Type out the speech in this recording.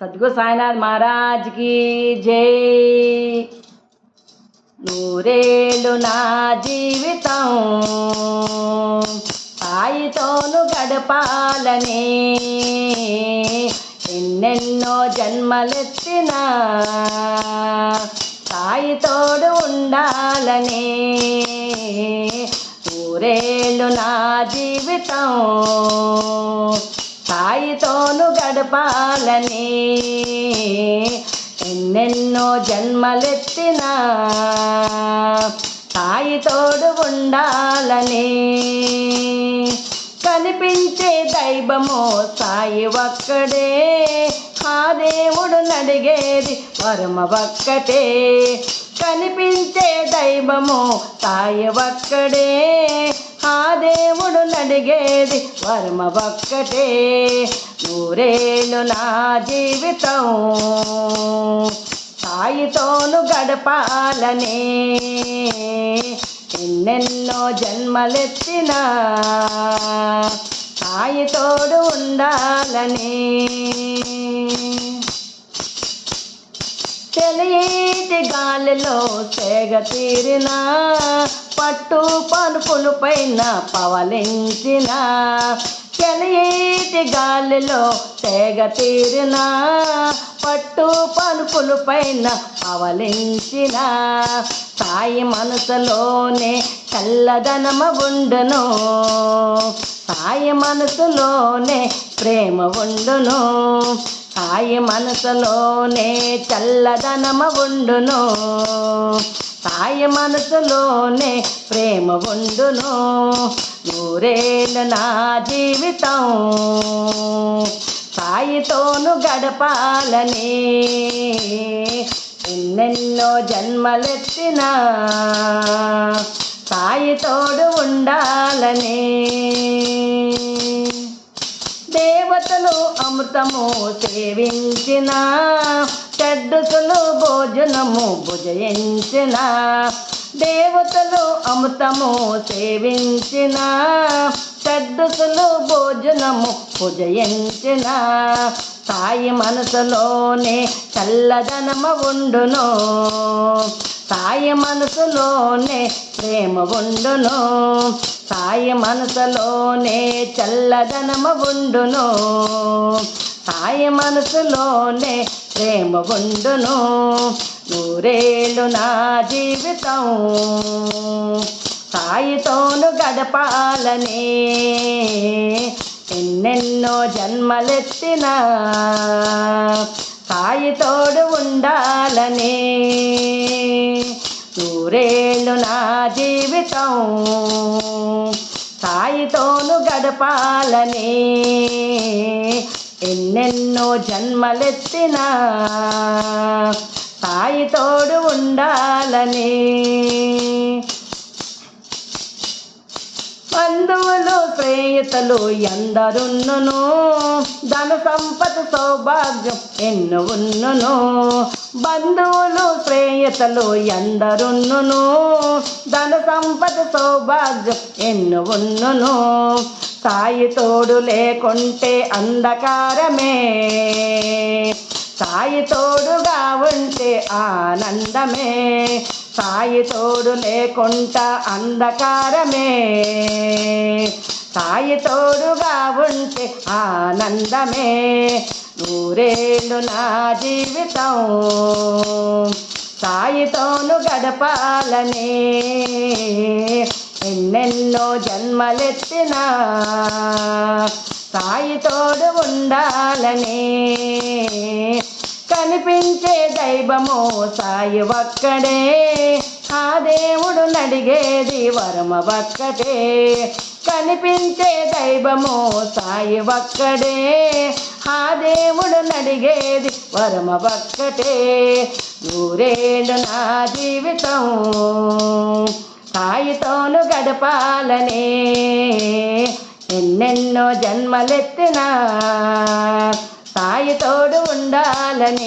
సద్గు సాయినాథ్ మహారాజ్కి జై. నూరేళ్ళు నా జీవితం సాయితోను గడపాలని. ఎన్నెన్నో జన్మలెత్తిన సాయితోడు ఉండాలని. నూరేళ్ళు నా జీవితం సాయితోను గడపాలని. ఎన్నెన్నో జన్మలెత్తిన తాయితోడు ఉండాలని. కనిపించే దైవము సాయి ఒక్కడే. ఆ దేవుడు నడిగేది వరమ ఒక్కటే. కనిపించే దైవము సాయి ఒక్కడే. ఆ దేవుడు నడిగేది వర్మ ఒక్కటే. నూరేళ్ళు నా జీవితం సాయితోను గడపాలని. ఎన్నెన్నో జన్మలెత్తిన సాయితోడు ఉండాలని. తెలియటి గాలిలో సేగ తీరిన పట్టు పనుపులు పైన పవలించిన తెలియటి గాలిలో సేగ తీరిన పట్టు పనుపులు పైన పవలించిన. సాయి మనసులోనే చల్లదనమ ఉండును. తాయి మనసులోనే ప్రేమ ఉండును. సాయి మనసులోనే చల్లదనమ ఉండును. సాయి మనసులోనే ప్రేమ ఉండును. నూరేళ్ళు నా జీవితం సాయితోను గడపాలని. ఎన్నెన్నో జన్మలెత్తినా సాయితోడు ఉండాలని. దేవతలు అమృతము సేవించిన చెడ్డుసులు భోజనము భుజయించిన దేవతలు అమృతము సేవించిన చెడ్డుసులు భోజనము భుజయించిన తాయి మనసులోనే చల్లదనమ ఉండును. సాయ మనసులోనే ప్రేమ ఉండును. సాయి మనసులోనే చల్లదనమ ఉండును. సాయ మనసులోనే ప్రేమ ఉండును. నూరేళ్ళు నా జీవితం సాయితోను గడపాలనే. ఎన్నెన్నో జన్మలెత్తినా సాయితోడు ఉండాలని. నూరేళ్ళు నా జీవితం సాయితోను గడపాలని. ఎన్నెన్నో జన్మలెత్తినా సాయితోడు ఉండాలని. బంధువులు స్నేహితులు ఎందరున్నును ధన సంపద సౌభాగ్యం ఎన్ను ఉన్నును బంధువులు శ్రేయతలు ఎందరున్నును ధన సంపద సౌభాగ్యం ఎన్ను ఉన్నును సాయి తోడు లేకుంటే అంధకారమే. సాయి తోడుగా ఉంటే ఆనందమే. సాయి తోడు లేకుండా అంధకారమే. సాయి తోడుగా ఉంటే ఆనందమే. నూరేళ్ళు నా జీవితం సాయితోను గడపాలని. ఎన్నెన్నో జన్మలెత్తినా సాయితోడు ఉండాలని. కనిపించే దైవము సాయి ఒక్కడే. ఆ దేవుడు నడిగేది వరమ ఒక్కటే. కనిపించే దైవము సాయి ఒక్కడే. ఆ దేవుడు నడిగేది వరమ ఒక్కటే. నూరేళ్ళు నా జీవితం సాయితోను గడపాలనే. ఎన్నెన్నో జన్మలెత్తిన సాయితోడు ఉండాలని.